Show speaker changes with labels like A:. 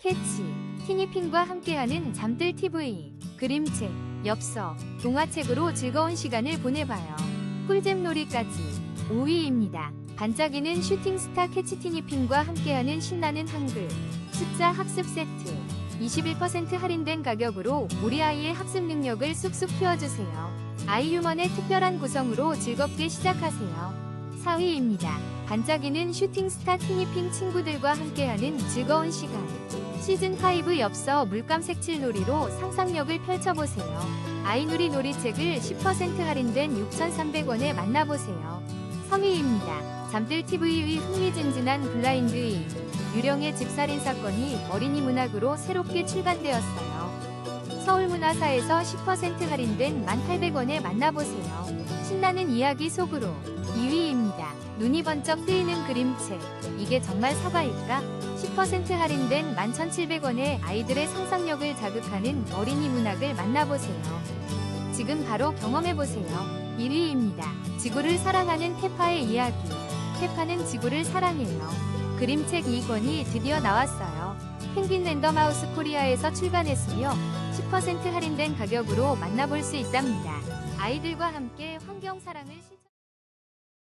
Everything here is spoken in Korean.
A: 캐치, 티니핑과 함께하는 잠들 TV, 그림책, 엽서, 동화책으로 즐거운 시간을 보내봐요. 꿀잼 놀이까지 5위입니다. 반짝이는 슈팅스타 캐치 티니핑과 함께하는 신나는 한글, 숫자 학습 세트. 21% 할인된 가격으로 우리 아이의 학습 능력을 쑥쑥 키워주세요. 아이 휴먼의 특별한 구성으로 즐겁게 시작하세요. 4위입니다. 반짝이는 슈팅스타 티니핑 친구들과 함께하는 즐거운 시간. 시즌5 엽서 물감 색칠 놀이로 상상력을 펼쳐보세요. 아이누리 놀이책을 10% 할인된 6,300원에 만나보세요. 3위입니다. 잠들 TV의 흥미진진한 블라인드이 유령의 집살인 사건이 어린이 문학으로 새롭게 출간되었어요. 서울문화사에서 10% 할인된 1,800원에 만나보세요. 신나는 이야기 속으로 2위입니다. 눈이 번쩍 뜨이는 그림책. 이게 정말 사과일까? 10% 할인된 11,700원에 아이들의 상상력을 자극하는 어린이 문학을 만나보세요. 지금 바로 경험해보세요. 1위입니다. 지구를 사랑하는 페파의 이야기. 페파는 지구를 사랑해요. 그림책 2권이 드디어 나왔어요. 펭귄 랜덤하우스 코리아에서 출간했으며 10% 할인된 가격으로 만나볼 수 있답니다. 아이들과 함께 환경 사랑을 실